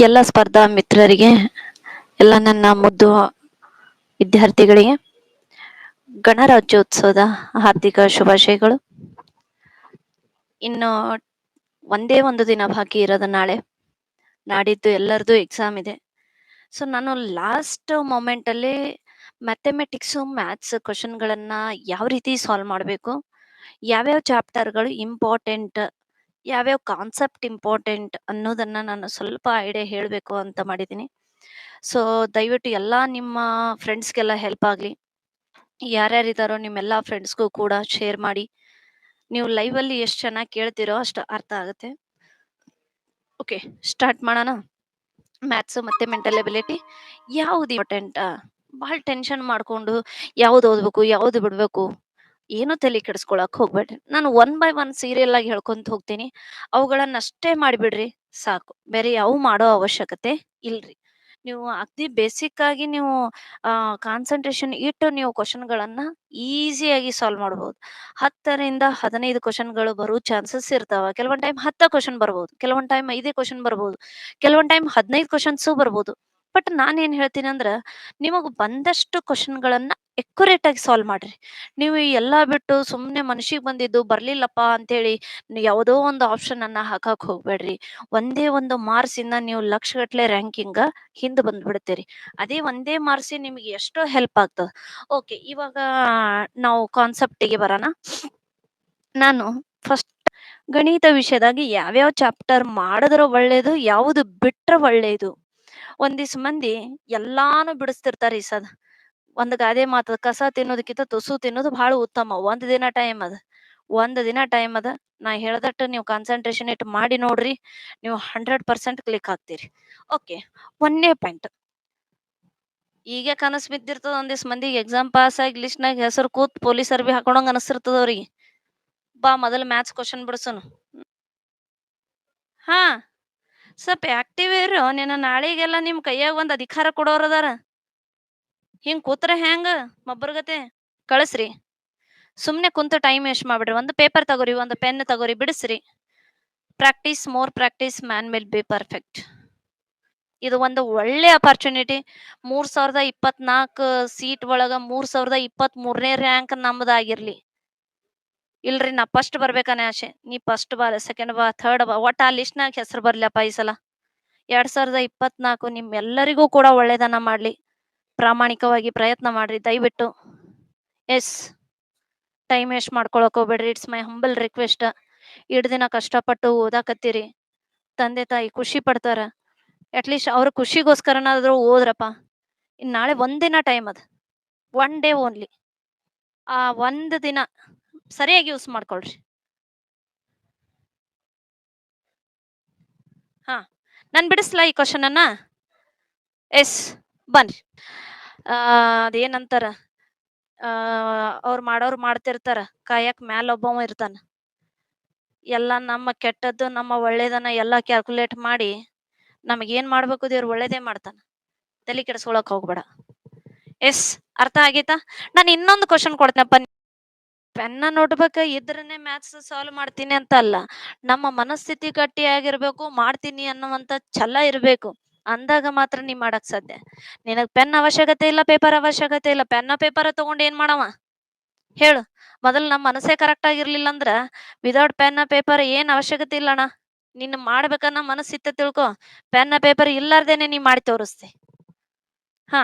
ಎಲ್ಲ ಸ್ಪರ್ಧಾ ಮಿತ್ರರಿಗೆ, ಎಲ್ಲ ನನ್ನ ಮುದ್ದು ವಿದ್ಯಾರ್ಥಿಗಳಿಗೆ ಗಣರಾಜ್ಯೋತ್ಸವದ ಹಾರ್ದಿಕ ಶುಭಾಶಯಗಳು. ಇನ್ನು ಒಂದೇ ಒಂದು ದಿನ ಬಾಕಿ ಇರೋದು ನಾಳೆ. ನಾಡಿದ್ದು ಎಲ್ಲರದು ಎಕ್ಸಾಮ್ ಇದೆ. ಸೊ ನಾನು ಲಾಸ್ಟ್ ಮೊಮೆಂಟ್ ಅಲ್ಲಿ ಮ್ಯಾಥಮೆಟಿಕ್ಸ್ ಮ್ಯಾಥ್ಸ್ ಕ್ವಶನ್ಗಳನ್ನ ಯಾವ ರೀತಿ ಸಾಲ್ವ್ ಮಾಡಬೇಕು? ಯಾವ್ಯಾವ ಚಾಪ್ಟರ್ಗಳು ಇಂಪಾರ್ಟೆಂಟ್ ಯಾವ್ಯಾವ ಕಾನ್ಸೆಪ್ಟ್ ಇಂಪಾರ್ಟೆಂಟ್ ಅನ್ನೋದನ್ನ ನಾನು ಸ್ವಲ್ಪ ಐಡಿಯಾ ಹೇಳಬೇಕು ಅಂತ ಮಾಡಿದ್ದೀನಿ ಸೊ ದಯವಿಟ್ಟು ಎಲ್ಲ ನಿಮ್ಮ ಫ್ರೆಂಡ್ಸ್ಗೆಲ್ಲ ಹೆಲ್ಪ್ ಆಗಲಿ. ಯಾರ್ಯಾರಿದ್ದಾರೋ ನಿಮ್ಮೆಲ್ಲ ಫ್ರೆಂಡ್ಸ್ಗೂ ಕೂಡ ಶೇರ್ ಮಾಡಿ. ನೀವು ಲೈವ್ ಅಲ್ಲಿ ಎಷ್ಟು ಚೆನ್ನಾಗಿ ಕೇಳ್ತಿರೋ ಅಷ್ಟು ಅರ್ಥ ಆಗುತ್ತೆ. ಓಕೆ, ಸ್ಟಾರ್ಟ್ ಮಾಡೋಣ. ಮ್ಯಾಥ್ಸ್ ಮತ್ತೆ ಮೆಂಟಲ್ ಎಬಿಲಿಟಿ ಯಾವ್ದು ಇಂಪಾರ್ಟೆಂಟ್ ಭಾಳ ಟೆನ್ಷನ್ ಮಾಡ್ಕೊಂಡು ಯಾವ್ದು ಓದ್ಬೇಕು, ಯಾವ್ದು ಬಿಡ್ಬೇಕು? ಏನು ತಲೆ ಕೆಡಿಸ್ಕೊಳಕ್ ಹೋಗ್ಬೇಡ್ರಿ. ನಾನು ಒನ್ ಬೈ ಒನ್ ಸೀರಿಯಲ್ ಆಗಿ ಹೇಳ್ಕೊಂತ ಹೋಗ್ತೀನಿ. ಅವುಗಳನ್ನ ಅಷ್ಟೇ ಮಾಡಿಬಿಡ್ರಿ. ಸಾಕು. ಬೇರೆ ಯಾವ ಮಾಡೋ ಅವಶ್ಯಕತೆ ಇಲ್ರಿ. ನೀವು ಅಗ್ದಿ ಬೇಸಿಕ್ ಆಗಿ ನೀವು ಕಾನ್ಸಂಟ್ರೇಷನ್ ಇಟ್ಟು ನೀವು ಕ್ವಶನ್ಗಳನ್ನ ಈಸಿಯಾಗಿ ಸಾಲ್ವ್ ಮಾಡಬಹುದು ಹತ್ತರಿಂದ ಹದಿನೈದು ಕ್ವಶನ್ಗಳು ಬರೋ ಚಾನ್ಸಸ್ ಇರ್ತಾವ. ಕೆಲವೊಂದ್ ಟೈಮ್ ಹತ್ತ ಕ್ವಶನ್ ಬರ್ಬೋದು. ಕೆಲವೊಂದ್ ಟೈಮ್ ಐದೇ ಕ್ವಶನ್ ಬರ್ಬೋದು. ಕೆಲವೊಂದ್ ಟೈಮ್ ಹದಿನೈದು ಕ್ವಶನ್ಸು ಬರ್ಬೋದು. ಬಟ್ ನಾನೇನ್ ಹೇಳ್ತೀನಿ ಅಂದ್ರ, ನಿಮಗ್ ಬಂದಷ್ಟು ಕ್ವಶನ್ಗಳನ್ನ ಎಕ್ಯುರೇಟ್ ಆಗಿ ಸಾಲ್ವ್ ಮಾಡ್ರಿ. ನೀವು ಎಲ್ಲಾ ಬಿಟ್ಟು ಸುಮ್ನೆ ಮನಸ್ಸಿಗೆ ಬಂದಿದ್ದು ಬರ್ಲಿಲ್ಲಪ್ಪ ಅಂತೇಳಿ ಹೇಳಿ ಯಾವ್ದೋ ಒಂದು ಆಪ್ಷನ್ ಅನ್ನ ಹಾಕಕ್ ಹೋಗ್ಬೇಡ್ರಿ. ಒಂದೇ ಒಂದು ಮಾರ್ಕ್ಸ್ ಇಂದ ನೀವು ಲಕ್ಷಗಟ್ಲೆ ರ್ಯಾಂಕಿಂಗ್ ಹಿಂದ್ ಬಂದ್ಬಿಡ್ತೀರಿ. ಅದೇ ಒಂದೇ ಮಾರ್ಕ್ಸ್ ನಿಮ್ಗೆ ಎಷ್ಟೋ ಹೆಲ್ಪ್ ಆಗ್ತದ. ಓಕೆ ಇವಾಗ ನಾವು ಕಾನ್ಸೆಪ್ಟಿಗೆ ಬರೋಣ. ನಾನು ಫಸ್ಟ್ ಗಣಿತ ವಿಷಯದಾಗಿ ಯಾವ್ಯಾವ ಚಾಪ್ಟರ್ ಮಾಡಿದ್ರ ಒಳ್ಳೇದು, ಯಾವುದು ಬಿಟ್ರ ಒಳ್ಳೇದು. ಒಂದಿಸ್ ಮಂದಿ ಎಲ್ಲಾನು ಬಿಡಿಸ್ತಿರ್ತಾರೆ ಈ ಸದ. ಒಂದ್ ಗಾದೆ ಮಾತದ, ಕಸ ತಿನ್ನೋದಕ್ಕಿಂತ ತುಸು ತಿನ್ನೋದು ಬಹಳ ಉತ್ತಮ. ಒಂದ್ ದಿನ ಟೈಮ್ ಅದ. ಒಂದ್ ದಿನ ಟೈಮ್ ಅದ. ನಾ ಹೇಳ್ದಟ್ಟು ನೀವು ಕಾನ್ಸಂಟ್ರೇಷನ್ ಇಟ್ಟು ಮಾಡಿ ನೋಡ್ರಿ, ನೀವು ಹಂಡ್ರೆಡ್ ಪರ್ಸೆಂಟ್ ಕ್ಲಿಕ್ ಆಗ್ತೀರಿ. ಓಕೆ ಒಂದೇ ಪಾಯಿಂಟ್ ಈಗ ಕನಸು ಬಿದ್ದಿರ್ತದ ಒಂದಿಸ್ ಮಂದಿಗೆ ಎಕ್ಸಾಮ್ ಪಾಸ್ ಆಗಿ ಲಿಸ್ಟ್ನಾಗ ಹೆಸರು ಕೂತ್ ಪೊಲೀಸ್ ಅರ್ಬಿ ಹಾಕೊಂಡಂಗ ಅನಸ್ತಿರ್ತದ ಅವ್ರಿಗೆ. ಬಾ ಮೊದಲು ಮ್ಯಾಥ್ಸ್ ಕ್ವಶನ್ ಬಿಡ್ಸೋನು ಹಾ, ಸ್ವಲ್ಪ ಆಕ್ಟಿವ್ ಇರೋ, ನಿನ್ನ ನಾಳೆಗೆಲ್ಲ ನಿಮ್ ಕೈಯಾಗ ಒಂದ್ ಅಧಿಕಾರ ಕೊಡೋರು ಅದಾರ. ಹಿಂಗ್ ಕೂತ್ರ ಹೆಂಗ ಮಬ್ಬರ್ಗತೆ ಕಳಿಸ್ರಿ. ಸುಮ್ನೆ ಕುಂತ ಟೈಮ್ ವೇಸ್ಟ್ ಮಾಡ್ಬಿಡ್ರಿ. ಒಂದು ಪೇಪರ್ ತಗೋರಿ, ಒಂದು ಪೆನ್ ತಗೋರಿ, ಬಿಡಿಸ್ರಿ. Practice more practice man will be perfect ಇದು ಒಂದು ಒಳ್ಳೆ ಅಪರ್ಚುನಿಟಿ ಮೂರ್ ಸಾವಿರದ ಇಪ್ಪತ್ನಾಲ್ಕು ಸೀಟ್ ಒಳಗ ಮೂರ್ ಸಾವಿರದ ಇಪ್ಪತ್ತ್ ಮೂರನೇ ರ್ಯಾಂಕ್ ನಮ್ದಾಗಿರ್ಲಿ. ಇಲ್ರಿ, ನಾ ಫಸ್ಟ್ ಬರ್ಬೇಕನ್ನ ಆಸೆ. ನೀ ಫಸ್ಟ್ ಬಾ ಸೆಕೆಂಡ್ ಬಾ ಥರ್ಡ್ ಬಾ. ಒಟ್ಟ ಆ ಲಿಸ್ಟ್ನಾಗ ಹೆಸರು ಬರ್ಲಪ್ಪ ಈ ಸಲ. ಎರಡ್ ಸಾವಿರದ ಇಪ್ಪತ್ನಾಲ್ಕು ನಿಮ್ಮೆಲ್ಲರಿಗೂ ಕೂಡ ಒಳ್ಳೇದನ್ನ ಮಾಡ್ಲಿ. ಪ್ರಾಮಾಣಿಕವಾಗಿ ಪ್ರಯತ್ನ ಮಾಡ್ರಿ, ದಯವಿಟ್ಟು. ಎಸ್ ಟೈಮ್ ವೇಸ್ಟ್ ಮಾಡ್ಕೊಳಕ್ ಹೋಗ್ಬೇಡ್ರಿ. ಇಟ್ಸ್ ಮೈ ಹಂಬಲ್ ರಿಕ್ವೆಸ್ಟ್ ಇಡ್ ದಿನ ಕಷ್ಟಪಟ್ಟು ಓದಾಕತ್ತೀರಿ. ತಂದೆ, ತಾಯಿ ಖುಷಿ ಪಡ್ತಾರ. ಅಟ್ಲೀಸ್ಟ್ ಅವ್ರ ಖುಷಿಗೋಸ್ಕರನಾದ್ರೂ ಓದ್ರಪ್ಪ. ಇನ್ ನಾಳೆ ಒಂದಿನ ಟೈಮ್ ಅದ. ಒನ್ ಡೇ ಓನ್ಲಿ ಆ ಒಂದು ದಿನ ಸರಿಯಾಗಿ ಯೂಸ್ ಮಾಡ್ಕೊಳ್ರಿ. ಹಾ, ನಾನ್ ಬಿಡಿಸ್ಲಾ ಈ ಕ್ವಶನ್ ಅನ್ನ? ಎಸ್ ಬನ್ರಿ. ಆ, ಅದೇನಂತಾರ, ಆ, ಅವ್ರು ಮಾಡೋರು ಮಾಡ್ತಿರ್ತಾರ, ಕಾಯಕ್ ಮ್ಯಾಲ ಒಬ್ಬವ ಇರ್ತಾನ. ಎಲ್ಲ ನಮ್ಮ ಕೆಟ್ಟದ್ದು, ನಮ್ಮ ಒಳ್ಳೇದನ್ನ ಎಲ್ಲ ಕ್ಯಾಲ್ಕುಲೇಟ್ ಮಾಡಿ ನಮಗ್ ಏನ್ ಮಾಡ್ಬೇಕು ದೇವ್ರು ಒಳ್ಳೇದೇ ಮಾಡ್ತಾನ. ತಲೆ ಕೆಡಿಸ್ಕೊಳಕ್ ಹೋಗ್ಬೇಡ. ಎಸ್, ಅರ್ಥ ಆಗೈತಾ? ನಾನು ಇನ್ನೊಂದು ಕ್ವಶನ್ ಕೊಡ್ತೇನಪ್ಪ ಪೆನ್ನ ನೋಡ್ಬೇಕ ಇದ್ರನೆ ಮ್ಯಾಥ್ಸ್ ಸಾಲ್ವ್ ಮಾಡ್ತೀನಿ ಅಂತ ಅಲ್ಲ, ನಮ್ಮ ಮನಸ್ಥಿತಿ ಗಟ್ಟಿಯಾಗಿರ್ಬೇಕು ಮಾಡ್ತೀನಿ ಅನ್ನುವಂತ ಛಲ ಇರ್ಬೇಕು. ಅಂದಾಗ ಮಾತ್ರ ನೀ ಮಾಡಕ್ ಸಾಧ್ಯ. ನಿನಗ್ ಪೆನ್ ಅವಶ್ಯಕತೆ ಇಲ್ಲ ಪೇಪರ್ ಅವಶ್ಯಕತೆ ಇಲ್ಲ ಪೆನ್ನ ಪೇಪರ್ ತಗೊಂಡ್ ಏನ್ ಮಾಡವ? ಹೇಳು. ಮೊದಲು ನಮ್ಮ ಮನಸ್ಸೇ ಕರೆಕ್ಟ್ ಆಗಿರ್ಲಿಲ್ಲ ಅಂದ್ರ ವಿದೌಟ್ ಪೆನ್ ಪೇಪರ್ ಏನ್ ಅವಶ್ಯಕತೆ ಇಲ್ಲ ಅಣ್ಣ. ನಿನ್ನ ಮಾಡ್ಬೇಕನ್ನ ಮನಸ್ಸಿತ್ತ ತಿಳ್ಕೊ. ಪೆನ್ ಪೇಪರ್ ಇಲ್ಲಾರ್ದೇನೆ ನೀ ಮಾಡಿ ತೋರಿಸ್ತಿ. ಹಾ.